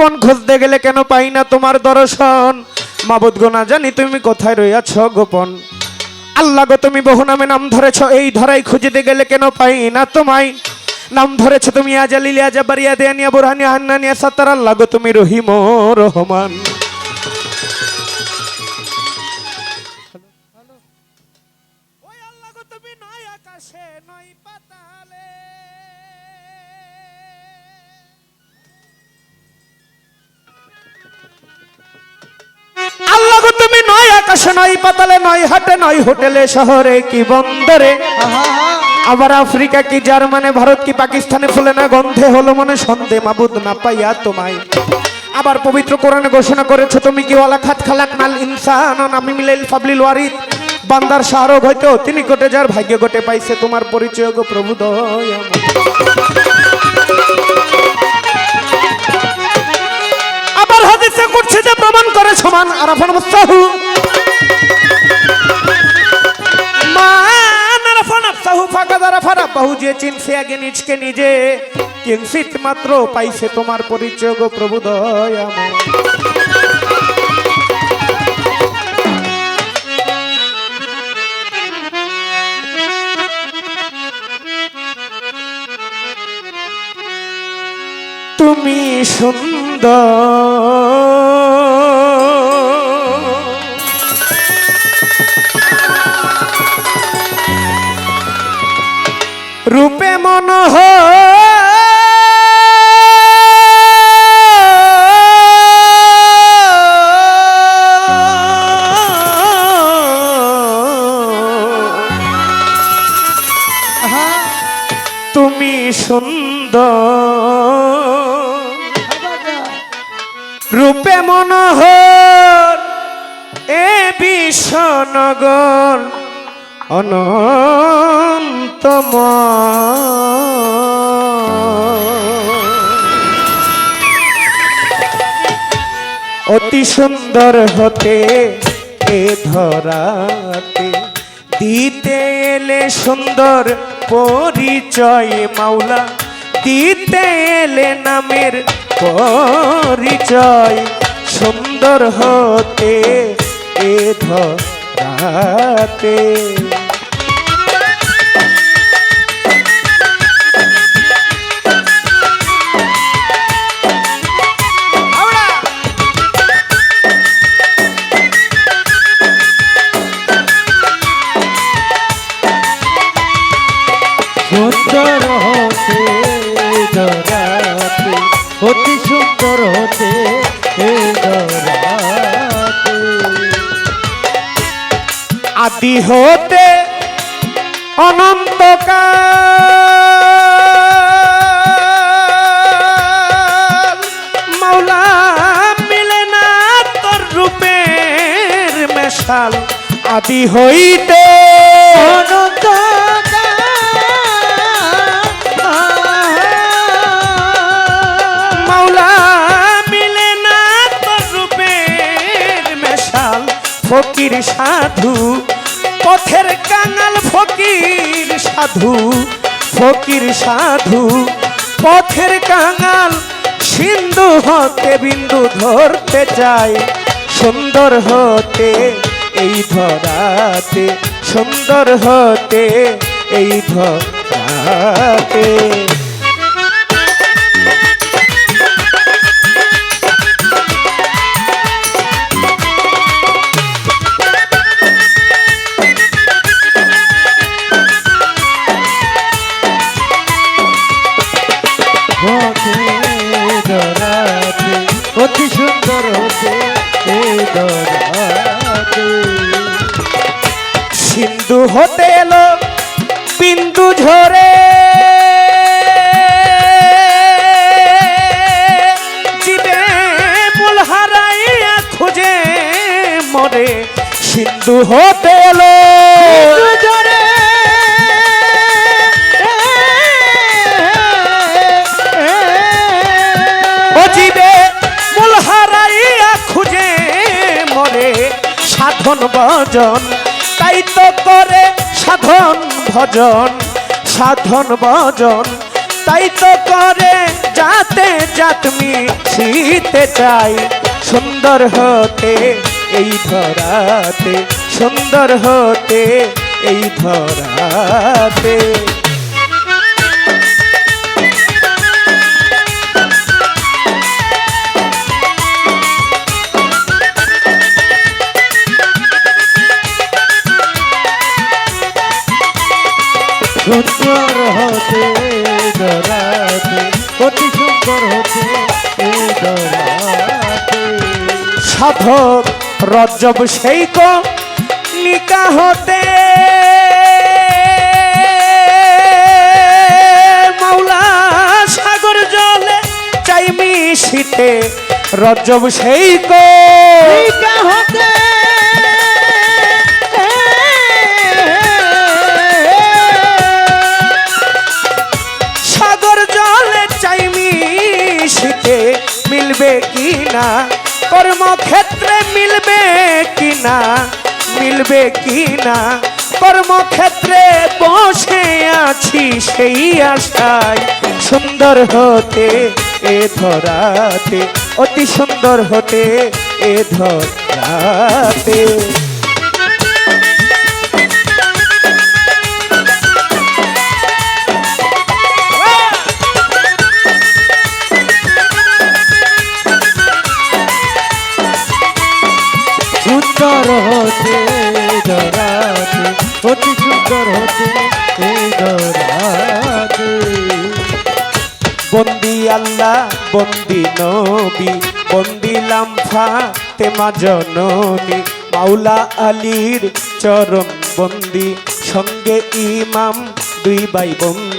গোপন খুঁজতে গেলে কেন পাই না তোমার দর্শন? মাবুদ গোনা জানি তুমি কোথায় রইয়াছ গোপন। আল্লাহ গো, তুমি বহু নামে নাম ধরেছ, এই ধরাই খুঁজতে গেলে কেন পাই না তোমায়? নাম ধরেছ তুমি আজালিলিয়া জাবারিয়া দেয়ানিয়া, বুরহানিয়া, হান্নানিয়া সাতার আল্লাহ গো, তুমি রহিম রহমান। আকাশে নয়, পাতালে নয়, হাটে নয়, হোটেলে, শহরে কি বন্দরে? আবার আফ্রিকা কি জার্মানে, ভারত কি পাকিস্তানে ফুলে না গন্ধে? হলো মনে সন্ধে, মাবুদ না পাইয়া তোমায়। আবার পবিত্র কোরআনে ঘোষণা করেছ, তুমি কি ওয়ালা খাত খালাক নাল ইনসান? আমি মিলাইল ফাবলিল ওয়ারিদ। বান্দার শাহরগ হয়তো তিনি কোটে যার, ভাগ্য গোটে পাইছে তোমার পরিচয় গো প্রভু দয়াময়। আবার হাদিসে করছে যে প্রমাণ করে সমান, আরাফান মুস্তাহু। আরাফা রাব্বাহু যে চিনছে আগে নিজকে নিজে। কিঞ্চিত মাত্র পাইছে তোমার পরিচয় গো প্রভু দয়াময় তুমি সুন্দর। রূপে মনোহর, এ বিশ্বনগর অনন্তম অতি সুন্দর হতে এ ধরাতে, দিতে এলে সুন্দর পরিচয় মাওলা। দিতে এলে নামের পরিচয় সুন্দর হতে এ ধরাতে। সুন্দর হতে আদি হতে অনন্তকাল। মৌলা মিলে না তোর রূপের মেশাল। আদি হইতে ফকির সাধু, পথের কাঙাল ফকির সাধু ফকির সাধু, পথের কাঙাল সিন্ধু হতে বিন্দু ধরতে চাই সুন্দর হতে এই ধরাতে, সুন্দর হতে এই ধরাতে। সিন্ধু হতে এলো। মূল হারাইয়া খুঁজে সাধন ভজন। তাই তো করে সাধন ভজন সাধন ভজন। তাই তো করে যাতে জাতমি শীতে চাই। সুন্দর হতে এই ধরাতে। সুন্দর হতে এই ধরাতে সুন্দর হতে দরাতে অতি সুন্দর হতে দরাতে সাধক রজব সেই কো নিকা হতে মাওলা সাগর জলে চাই মিশিতে রজব সেই কো হতে মিলবে কি না কর্মক্ষেত্রে বসে আছি সেই আশায়। সুন্দর হতে এ ধরাতে, অতি সুন্দর হতে এ ধরাতে। তেমা জননী মাওলা আলীর চরণ বন্দি সঙ্গে ইমাম দুই বাই বন্ধু!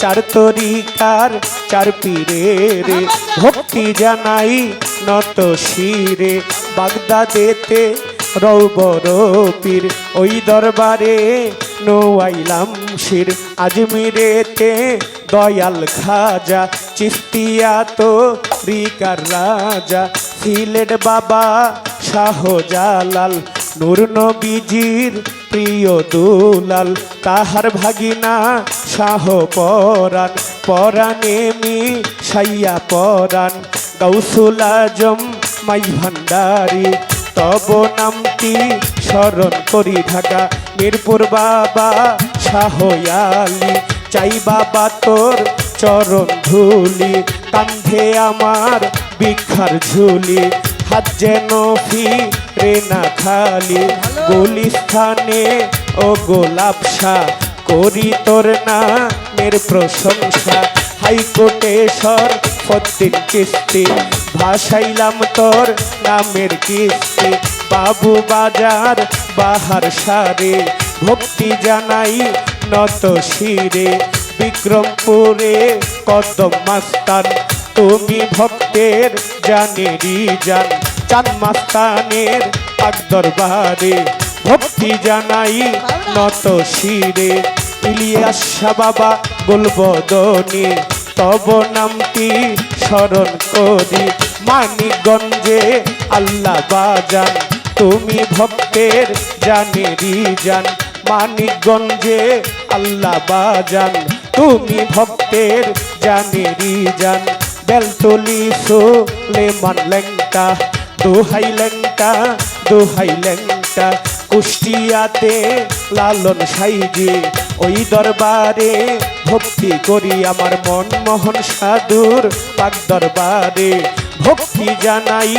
চার তরিকার চার পীরে রে। ভক্তি জানাই নত শিরে। বাগদাদেতে রৌবর পীর। ওই দরবারে নোয়াইলাম শির। আজমিরেতে দয়াল খাজা চিস্তিয়া তো রিকার রাজা। সিলেট বাবা শাহজালাল। নূর নবীজির প্রিয় দুলাল। তাহার ভাগিনা শাহ পরাণ। পরাণে মি সাইয়া পরাণ। গৌসুল আজম মাই ভান্ডারি। তব নামটি স্মরণ করি ঢাকা। মিরপুর বাবা শাহয়ালি চাই বাবা তোর চরণ ধুলি। কান্ধে আমার বিখার ঝুলি, হাত যেন ফি রে না খালি। গুলিস্থানে ও গোলাপসা করি তোর নামের প্রশংসা। হাইকোর্টে সর কিস্তি, ভাসাইলাম তোর নামের কিস্তি। বাবু বাজার বাহার সারে, ভক্তি জানাই নত শিরে। বিক্রমপুরে কদম মাস্তান তুমি ভক্তের জানেরি জান চান মাস্তানের পাক দরবারে ভক্তি জানাই নত শিরে। ইলিয়াস বাবা গুলবদনি তব নামটি স্মরণ করি। মানিকগঞ্জে আল্লাহ বাজান, তুমি ভক্তের জানেরি জান। মানিকগঞ্জে আল্লাহ বাজান, তুমি ভক্তের জানেরি জান। বেলতলি সোলেমান লেংটা দোহাই লেংটা দোহাই লেংটা কুষ্টিয়াতে লালন সাইজি, ওই দরবারে ভক্তি করি আমার মন মোহন সাধুর পাক দরবারে। ভক্তি জানাই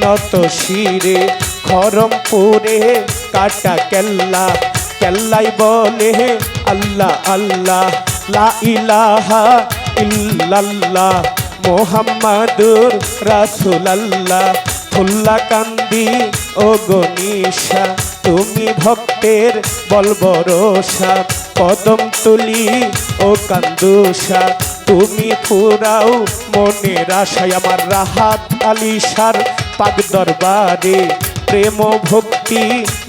নত শিরে খরমপুরে কাটা কেল্লা। কেল্লাই বলে, আল্লাহ আল্লাহ, লা ইলাহা ইল্লাল্লাহ। মোহাম্মদুর রাসুলাল্লাহ, ফুল্লা কান্দি, ও গনিশা তুমি ভক্তের বলবরসা কদম তুলি, ও কান্দুষা, তুমি ফুরাও মনের আশায় আমার রাহাত আলিশার পাক দরবারে প্রেম ভক্তি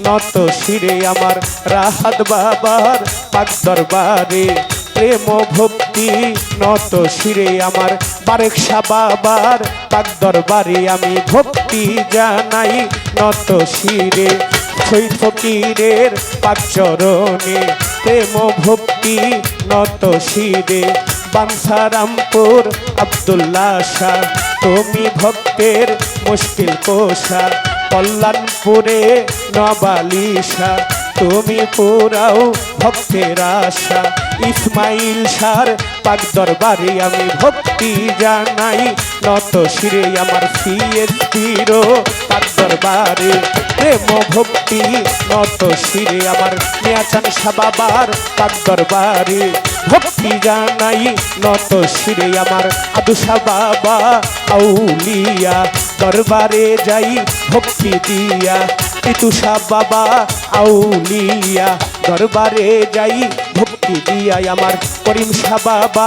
নত শিরে আমার রাহাত বাবার পাক দরবারে, প্রেম ভক্তি নত শিরে আমার বারেকশা বাবার পাক দরবারে আমি ভক্তি জানাই নত শিরে শহীদ ফকিরের পাকচরণে প্রেম ভক্তি নত শিরে। বাঞ্ছারামপুর আবদুল্লাহ শাহ, তুমি ভক্তের মুশকিল কোষা কল্যাণপুরে নবালিশা, তুমি পুরাও ভক্তের আশা। ইসমাইল সার, পাক দরবারে আমি ভক্তি জানাই। নত শিরে আমার সিএসপিরও পাক দরবারে প্রেম ভক্তি। নত শিরে আমার নিয়াচান সাবাবার পাক দরবারে ভক্তি জানাই। নত শিরে আমার আদুসা বাবা আউলিয়া দরবারে যাই ভক্তি দিয়া। পিতুষা বাবা আউলিয়া দরবারে যাই দিয়া আমার করিম বাবা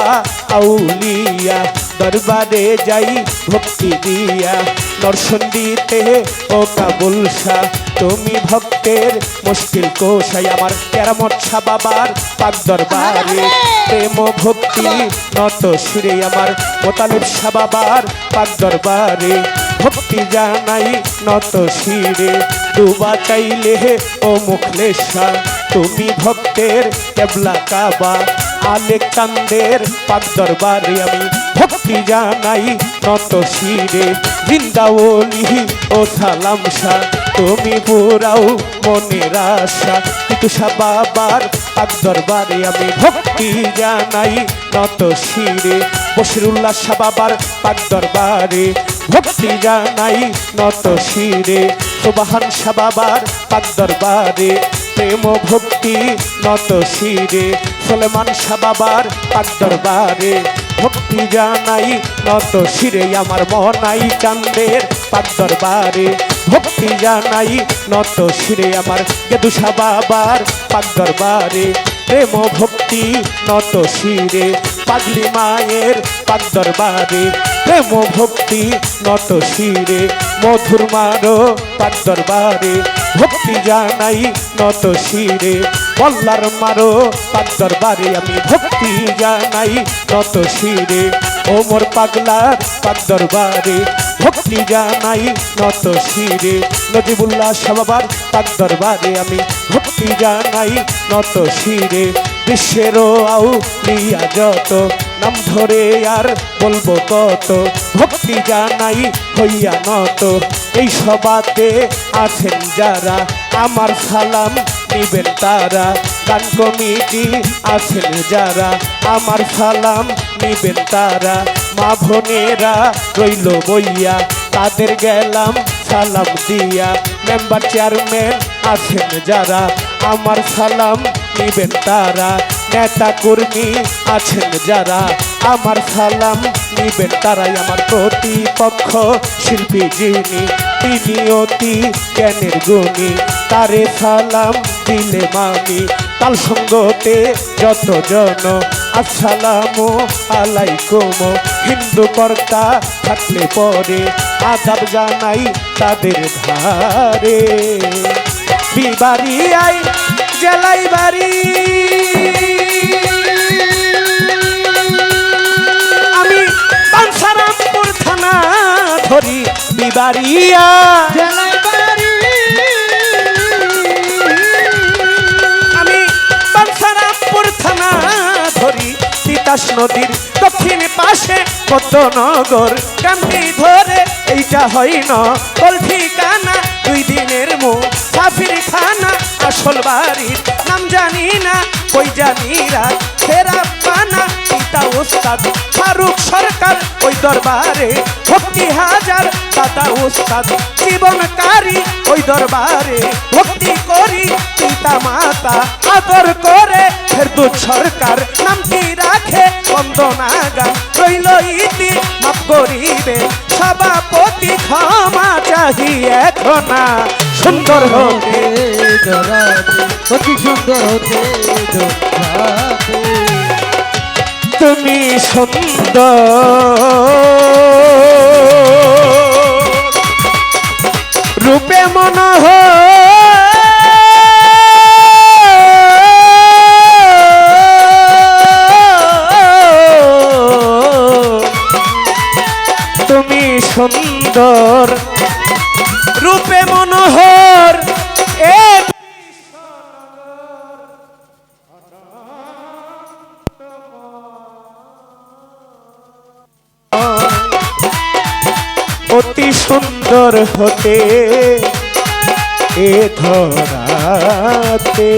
আউলিয়া দরবারে যাই ভক্তি দিয়া। নরসন্দিতে ও কাবুল শাহ তুমি ভক্তের মুশকিল কোষাই আমার কেরামত শাহ বাবার পাক দরবারে। প্রেম ভক্তি নত সুরে আমার মোতালেব শাহ বাবার পাক দরবারে। ভক্তি জানাই নত শিরে ডুবা চাইলে ও মুখলেশা তুমি ভক্তের কেবলা কাবা আলে কান্দের পাক দরবারে আমি ভক্তি জানাই নত শিরে বৃন্দাবলি ও সালাম তুমি পুরাও মনের আশা পিতুষা বাবার পাক দরবারে আমি ভক্তি জানাই নত শিরে। বসিরুল্লাহ শাহ বাবার দরবারে ভক্তি জানাই নত শিরে। সুবাহান শাহ বাবার দরবারে প্রেম ভক্তি নত শিরে। সলেমান শাহ বাবার পাক দরবারে ভক্তি জানাই, নত শিরে আমার মনাই চান্দের পাক দরবারে। ভক্তি জানাই, নত শিরে আমার গেদুষা বাবার পাক দরবারে। প্রেম ভক্তি নত শিরে পাগলি মায়ের পাক দরবারে। প্রেম ভক্তি নত শিরে মধুর মারো পাক দরবারে। ভক্তি জানাই নত শিরে, বল্লার মারো, পাক দরবারে আমি ভক্তি জানাই নত শিরে। ওমর পাগলার পাক দরবারে ভক্তি জানাই নত শিরে। নজিবুল্লাহ সাবাবার পাক দরবারে আমি ভক্তি জানাই নত শিরে। বিশ্বেরও আউ লিয়া যত, নাম ধরে আর বলব কত ভক্তি জানাই হইয়া নত। এই সবাতে আছেন যারা, আমার সালাম নিবেন তারা। গান কমিটি আছেন যারা, আমার সালাম নিবেন তারা। মা বোনেরা রইল বইয়া, তাদের গেলাম সালাম দিয়া। মেম্বার চেয়ারম্যান আছেন যারা, আমার সালাম নিবেন তারা। নেতা কর্মী আছেন যারা, আমার সালাম নিবেন তারাই আমার প্রতিপক্ষ শিল্পী যিনি। তিনি অতি জ্ঞানের গুণী, তারে সালাম দিলে মামি তাল সঙ্গতে যত জন আসসালামু আলাইকুম, হিন্দু কর্তা থাকলে পরে আদাব জানাই তাদের ধারে। বিবাড়ি আই জেলাই বাড়ি জেলায় বাড়ি আমি বাঞ্ছারামপুর থানা ধরি, তিতাস নদীর দক্ষিণ পাশে পদ্মনগর। কান্দি ধরে, এইটা হয় না বল ঠিকানা। দুই দিনের মো সাফির খানা, আসল বাড়ির নাম জানি না, কই জানি ফেরা পানা। পিতা ওস্তাদ। ফারুক সরকার ওই দরবারে, ভক্তি হাজার দাদা ওস্তাদ। জীবনকারী ওই দরবারে, ভক্তি করি পিতা মাতা। আদর করে ফেরদুত সরকার, নামটি রাখে বন্দনা গান রইল ইতি মাপ করিবে সভাপতি ক্ষমা চাহি এখন। সুন্দর হতে অতি সুন্দর হতে তুমি সুন্দর। রূপে মন তুমি সুন্দর। সুন্দর হতে এ ধরাতে।